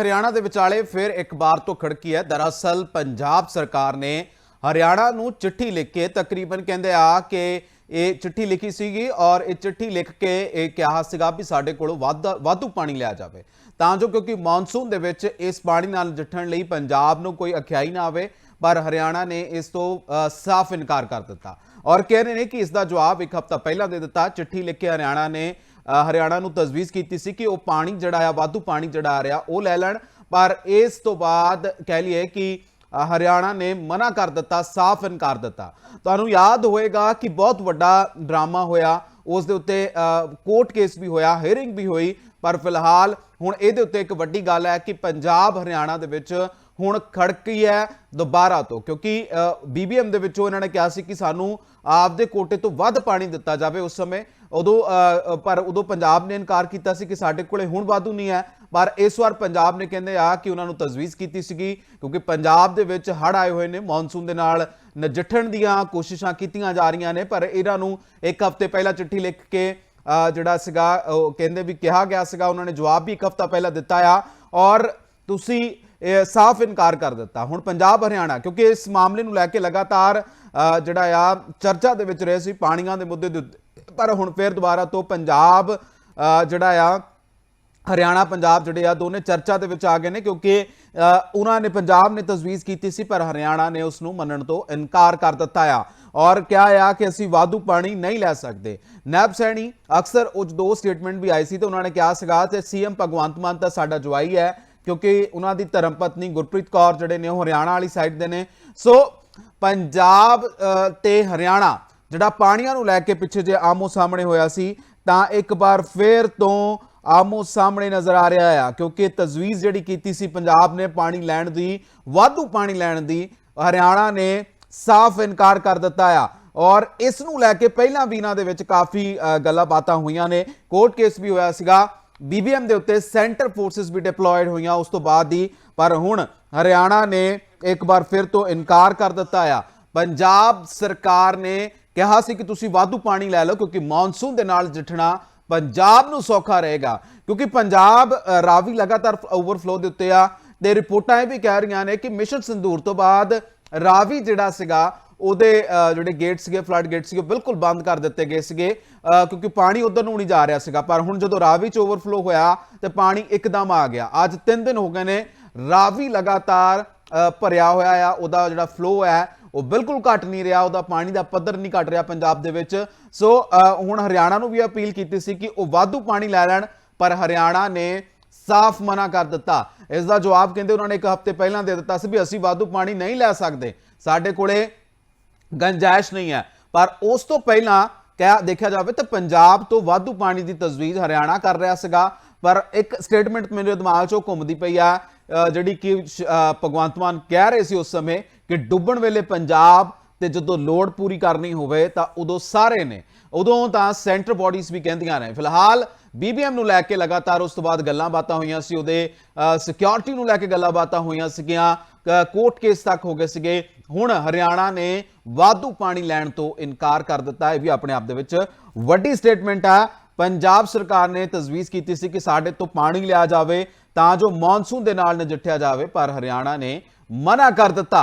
ਹਰਿਆਣਾ ਦੇ ਵਿਚਾਲੇ ਫਿਰ ਇੱਕ ਵਾਰ ਤੋਂ ਖੜਕੀ ਹੈ। ਦਰਅਸਲ ਪੰਜਾਬ ਸਰਕਾਰ ਨੇ ਹਰਿਆਣਾ ਨੂੰ ਚਿੱਠੀ ਲਿਖ ਕੇ ਤਕਰੀਬਨ ਕਹਿੰਦੇ ਆ ਕਿ ਇਹ ਚਿੱਠੀ ਲਿਖੀ ਸੀਗੀ ਔਰ ਇਹ ਚਿੱਠੀ ਲਿਖ ਕੇ ਇਹ ਕਿਹਾ ਸੀਗਾ ਵੀ ਸਾਡੇ ਕੋਲੋਂ ਵੱਧ ਵਾਧੂ ਪਾਣੀ ਲਿਆ ਜਾਵੇ। ਤਾਂ ਜੋ ਕਿਉਂਕਿ ਮੌਨਸੂਨ ਦੇ ਵਿੱਚ ਇਸ ਪਾਣੀ ਨਾਲ ਨਜਿੱਠਣ ਲਈ ਪੰਜਾਬ ਨੂੰ ਕੋਈ ਅਖਿਆਈ ਨਾ ਆਵੇ, ਪਰ ਹਰਿਆਣਾ ਨੇ ਇਸ ਤੋਂ ਸਾਫ਼ ਇਨਕਾਰ ਕਰ ਦਿੱਤਾ। ਔਰ ਕਹਿ ਰਹੇ ਨੇ ਕਿ ਇਸ ਦਾ ਜਵਾਬ ਇੱਕ ਹਫ਼ਤਾ ਪਹਿਲਾਂ ਦੇ ਦਿੱਤਾ। ਚਿੱਠੀ ਲਿਖ ਕੇ ਹਰਿਆਣਾ ਨੇ ਹਰਿਆਣਾ ਨੂੰ ਤਜਵੀਜ਼ ਕੀਤੀ ਸੀ ਕਿ ਉਹ ਪਾਣੀ ਜਿਹੜਾ ਆ, ਵਾਧੂ ਪਾਣੀ ਜਿਹੜਾ ਆ ਰਿਹਾ, ਉਹ ਲੈ ਲੈਣ। ਪਰ ਇਸ ਤੋਂ ਬਾਅਦ ਕਹਿ ਲਈਏ ਕਿ ਹਰਿਆਣਾ ਨੇ ਮਨਾ ਕਰ ਦਿੱਤਾ, ਸਾਫ਼ ਇਨਕਾਰ ਦਿੱਤਾ। ਤੁਹਾਨੂੰ ਯਾਦ ਹੋਏਗਾ ਕਿ ਬਹੁਤ ਵੱਡਾ ਡਰਾਮਾ ਹੋਇਆ। ਉਸ ਦੇ ਉੱਤੇ ਕੋਰਟ ਕੇਸ ਵੀ ਹੋਇਆ ਹੀਅਰਿੰਗ ਵੀ ਹੋਈ। ਪਰ ਫਿਲਹਾਲ ਹੁਣ ਇਹਦੇ ਉੱਤੇ ਇੱਕ ਵੱਡੀ ਗੱਲ ਹੈ ਕਿ ਪੰਜਾਬ, ਹਰਿਆਣਾ ਦੇ ਵਿੱਚ ਹੁਣ ਖੜਕੀ ਹੈ ਦੁਬਾਰਾ ਤੋਂ, ਕਿਉਂਕਿ ਬੀਬੀਐਮ ਦੇ ਵਿੱਚੋਂ ਇਹਨਾਂ ਨੇ ਕਿਹਾ ਸੀ ਕਿ ਸਾਨੂੰ ਆਪਦੇ ਕੋਟੇ ਤੋਂ ਵੱਧ ਪਾਣੀ ਦਿੱਤਾ ਜਾਵੇ ਉਸ ਸਮੇਂ। ਉਦੋਂ ਪਰ ਉਦੋਂ ਪੰਜਾਬ ਨੇ ਇਨਕਾਰ ਕੀਤਾ ਸੀ ਕਿ ਸਾਡੇ ਕੋਲੇ ਹੁਣ ਵਾਧੂ ਨਹੀਂ ਹੈ। ਪਰ ਇਸ ਵਾਰ ਪੰਜਾਬ ਨੇ ਕਹਿੰਦੇ ਆ ਕਿ ਉਹਨਾਂ ਨੂੰ ਤਜਵੀਜ਼ ਕੀਤੀ ਸੀਗੀ, ਕਿਉਂਕਿ ਪੰਜਾਬ ਦੇ ਵਿੱਚ ਹੜ ਆਏ ਹੋਏ ਨੇ, ਮੌਨਸੂਨ ਦੇ ਨਾਲ ਨਜਿੱਠਣ ਦੀਆਂ ਕੋਸ਼ਿਸ਼ਾਂ ਕੀਤੀਆਂ ਜਾ ਰਹੀਆਂ ਨੇ। ਪਰ ਇਹਨਾਂ ਨੂੰ ਇੱਕ ਹਫ਼ਤੇ ਪਹਿਲਾਂ ਚਿੱਠੀ ਲਿਖ ਕੇ ਜਿਹੜਾ ਸੀਗਾ, ਉਹ ਕਹਿੰਦੇ ਵੀ ਕਿਹਾ ਗਿਆ ਸੀਗਾ, ਉਹਨਾਂ ਨੇ ਜਵਾਬ ਵੀ ਇੱਕ ਹਫ਼ਤਾ ਪਹਿਲਾਂ ਦਿੱਤਾ ਆ। ਔਰ ਤੁਸੀਂ ਸਾਫ਼ ਇਨਕਾਰ ਕਰ ਦਿੱਤਾ। ਹੁਣ ਪੰਜਾਬ, ਹਰਿਆਣਾ, ਕਿਉਂਕਿ ਇਸ ਮਾਮਲੇ ਨੂੰ ਲੈ ਕੇ ਲਗਾਤਾਰ ਜਿਹੜਾ ਆ, ਚਰਚਾ ਦੇ ਵਿੱਚ ਰਹੇ ਸੀ ਪਾਣੀਆਂ ਦੇ ਮੁੱਦੇ ਦੇ ਉੱਤੇ। ਪਰ ਹੁਣ ਫੇਰ ਦੁਬਾਰਾ ਤੋਂ ਪੰਜਾਬ ਜਿਹੜਾ ਆ, ਹਰਿਆਣਾ, ਪੰਜਾਬ ਜਿਹੜੇ ਆ, ਦੋਨੇ ਚਰਚਾ ਦੇ ਵਿੱਚ ਆ ਗਏ ਨੇ ਕਿਉਂਕਿ ਉਹਨਾਂ ਨੇ ਪੰਜਾਬ ਨੇ ਤਜਵੀਜ਼ ਕੀਤੀ ਸੀ, ਪਰ ਹਰਿਆਣਾ ਨੇ ਉਸ ਨੂੰ ਮੰਨਣ ਤੋਂ ਇਨਕਾਰ ਕਰ ਦਿੱਤਾ ਆ। ਔਰ ਕਿਹਾ ਆ ਕਿ ਅਸੀਂ ਵਾਧੂ ਪਾਣੀ ਨਹੀਂ ਲੈ ਸਕਦੇ। ਨੈਬ ਸੈਣੀ ਅਕਸਰ ਉਹ ਦੋ ਸਟੇਟਮੈਂਟ ਵੀ ਆਈ ਸੀ ਤੇ ਉਹਨਾਂ ਨੇ ਕਿਹਾ ਸੀਗਾ ਤੇ ਸੀਐਮ ਭਗਵੰਤ ਮਾਨ ਤਾਂ ਸਾਡਾ ਜਵਾਈ ਹੈ। ਕਿਉਂਕਿ ਉਹਨਾਂ ਦੀ ਧਰਮ ਪਤਨੀ ਗੁਰਪ੍ਰੀਤ ਕੌਰ ਜਿਹੜੇ ਨੇ ਉਹ ਹਰਿਆਣਾ ਵਾਲੀ ਸਾਈਡ ਦੇ ਨੇ। ਸੋ ਪੰਜਾਬ ਅ, ਤੇ ਹਰਿਆਣਾ ਜਿਹੜਾ ਪਾਣੀਆਂ ਨੂੰ ਲੈ ਕੇ ਪਿੱਛੇ ਜੇ ਆਮੋ ਸਾਹਮਣੇ ਹੋਇਆ ਸੀ ਤਾਂ ਇੱਕ ਵਾਰ ਫੇਰ ਤੋਂ ਆਮੋ ਸਾਹਮਣੇ ਨਜ਼ਰ ਆ ਰਿਹਾ ਆ ਕਿਉਂਕਿ ਤਜਵੀਜ਼ ਜਿਹੜੀ ਕੀਤੀ ਸੀ ਪੰਜਾਬ ਨੇ ਪਾਣੀ ਲੈਣ ਦੀ ਵਾਧੂ ਪਾਣੀ ਲੈਣ ਦੀ ਹਰਿਆਣਾ ਨੇ ਸਾਫ਼ ਇਨਕਾਰ ਕਰ ਦਿੱਤਾ ਆ। ਔਰ ਇਸ ਨੂੰ ਲੈ ਕੇ ਪਹਿਲਾਂ ਵੀ ਇਹਨਾਂ ਦੇ ਵਿੱਚ ਕਾਫੀ ਗੱਲਾਂ ਬਾਤਾਂ ਹੋਈਆਂ ਨੇ। ਕੋਰਟ ਕੇਸ ਵੀ ਹੋਇਆ ਸੀਗਾ। ਬੀਬੀਐਮ ਦੇ ਉੱਤੇ ਸੈਂਟਰ ਫੋਰਸਸ ਵੀ ਡਿਪਲੋਇਡ ਹੋਈਆਂ ਉਸ ਤੋਂ ਬਾਅਦ ਹੀ। ਪਰ ਹੁਣ ਹਰਿਆਣਾ ਨੇ ਇੱਕ ਵਾਰ ਫਿਰ ਤੋਂ ਇਨਕਾਰ ਕਰ ਦਿੱਤਾ ਆ। ਪੰਜਾਬ ਸਰਕਾਰ ਨੇ ਕਿਹਾ ਸੀ ਕਿ ਤੁਸੀਂ ਵਾਧੂ ਪਾਣੀ ਲੈ ਲਓ ਕਿਉਂਕਿ ਮੌਨਸੂਨ ਦੇ ਨਾਲ ਜਿੱਠਣਾ ਪੰਜਾਬ ਨੂੰ ਸੌਖਾ ਰਹੇਗਾ। ਕਿਉਂਕਿ ਪੰਜਾਬ ਰਾਵੀ ਲਗਾਤਾਰ ਓਵਰਫਲੋ ਦੇ ਉੱਤੇ ਆ। ਤੇ ਰਿਪੋਰਟਾਂ ਇਹ ਵੀ ਕਹਿ ਰਹੀਆਂ ਨੇ ਕਿ ਮਿਸ਼ਨ ਸੰਦੂਰ ਤੋਂ ਬਾਅਦ ਰਾਵੀ ਜਿਹੜਾ ਸੀਗਾ ਉਹਦੇ ਜਿਹੜੇ ਗੇਟ ਸੀਗੇ ਫਲੱਡ ਗੇਟ ਸੀਗੇ, ਉਹ ਬਿਲਕੁਲ ਬੰਦ ਕਰ ਦਿੱਤੇ ਗਏ ਸੀਗੇ। ਕਿਉਂਕਿ ਪਾਣੀ ਉਧਰ ਨੂੰ ਨਹੀਂ ਜਾ ਰਿਹਾ ਸੀਗਾ। ਪਰ ਹੁਣ ਜਦੋਂ ਰਾਵੀ ਚ ਓਵਰਫਲੋ ਹੋਇਆ, ਤੇ ਪਾਣੀ ਇੱਕਦਮ ਆ ਗਿਆ। ਅੱਜ 3 ਦਿਨ ਹੋ ਗਏ ਨੇ, ਰਾਵੀ ਲਗਾਤਾਰ ਭਰਿਆ ਹੋਇਆ ਆ। ਉਹਦਾ ਜਿਹੜਾ ਫਲੋ ਹੈ, ਉਹ ਬਿਲਕੁਲ ਘਟ ਨਹੀਂ ਰਿਹਾ। ਉਹਦਾ ਪਾਣੀ ਦਾ ਪੱਧਰ ਨਹੀਂ ਘਟ ਰਿਹਾ ਪੰਜਾਬ ਦੇ ਵਿੱਚ। ਸੋ ਹੁਣ ਹਰਿਆਣਾ ਨੂੰ ਵੀ ਅਪੀਲ ਕੀਤੀ ਸੀ ਕਿ ਉਹ ਵਾਧੂ ਪਾਣੀ ਲੈ ਲੈਣ, ਪਰ ਹਰਿਆਣਾ ਨੇ ਸਾਫ਼ ਮਨਾ ਕਰ ਦਿੱਤਾ। ਇਸ ਦਾ ਜਵਾਬ ਕਹਿੰਦੇ ਉਹਨਾਂ ਨੇ ਇੱਕ ਹਫ਼ਤੇ ਪਹਿਲਾਂ ਦੇ ਦਿੱਤਾ ਸੀ ਵੀ ਅਸੀਂ ਵਾਧੂ ਪਾਣੀ ਨਹੀਂ ਲੈ ਸਕਦੇ। ਸਾਡੇ ਕੋਲੇ ਗੰਜਾਇਸ਼ ਨਹੀਂ ਹੈ। ਪਰ ਉਸ ਤੋਂ ਪਹਿਲਾਂ ਕਿਹਾ ਦੇਖਿਆ ਜਾਵੇ ਤਾਂ ਪੰਜਾਬ ਤੋਂ ਵਾਧੂ ਪਾਣੀ ਦੀ ਤਜਵੀਜ਼ ਹਰਿਆਣਾ ਕਰ ਰਿਹਾ ਸੀਗਾ। ਪਰ ਇੱਕ ਸਟੇਟਮੈਂਟ ਮੇਰੇ ਦਿਮਾਗ 'ਚੋਂ ਘੁੰਮਦੀ ਪਈ ਆ। ਜਿਹੜੀ ਕਿ ਸ਼- ਭਗਵੰਤ ਮਾਨ ਕਹਿ ਰਹੇ ਸੀ ਉਸ ਸਮੇਂ ਕਿ ਡੁੱਬਣ ਵੇਲੇ ਪੰਜਾਬ ਤੇ ਜਦੋਂ ਲੋੜ ਪੂਰੀ ਕਰਨੀ ਹੋਵੇ ਤਾਂ ਉਦੋਂ ਸਾਰੇ ਨੇ। ਉਦੋਂ ਤਾਂ ਸੈਂਟਰ ਬਾਡੀਜ਼ ਵੀ ਕਹਿੰਦੀਆਂ ਨੇ। ਫਿਲਹਾਲ ਬੀਬੀਐਮ ਨੂੰ ਲੈ ਕੇ ਲਗਾਤਾਰ ਉਸ ਤੋਂ ਬਾਅਦ ਗੱਲਾਂ ਬਾਤਾਂ ਹੋਈਆਂ ਸੀ। ਉਹਦੇ ਸਿਕਿਉਰਿਟੀ ਨੂੰ ਲੈ ਕੇ ਗੱਲਾਂ ਬਾਤਾਂ ਹੋਈਆਂ ਸੀਗੀਆਂ। ਕੋਰਟ ਕੇਸ ਤੱਕ ਹੋ ਗਏ ਸੀਗੇ। ਹੁਣ ਹਰਿਆਣਾ ਨੇ ਵਾਧੂ ਪਾਣੀ ਲੈਣ ਤੋਂ ਇਨਕਾਰ ਕਰ ਦਿੱਤਾ ਇਹ ਵੀ ਆਪਣੇ ਆਪ ਦੇ ਵਿੱਚ ਵੱਡੀ ਸਟੇਟਮੈਂਟ ਆ। ਪੰਜਾਬ ਸਰਕਾਰ ਨੇ ਤਜਵੀਜ਼ ਕੀਤੀ ਸੀ ਕਿ ਸਾਡੇ ਤੋਂ ਪਾਣੀ ਲਿਆ ਜਾਵੇ ਤਾਂ ਜੋ ਮੌਨਸੂਨ ਦੇ ਨਾਲ ਨਜਿੱਠਿਆ ਜਾਵੇ, ਪਰ ਹਰਿਆਣਾ ਨੇ ਮਨਾ ਕਰ ਦਿੱਤਾ।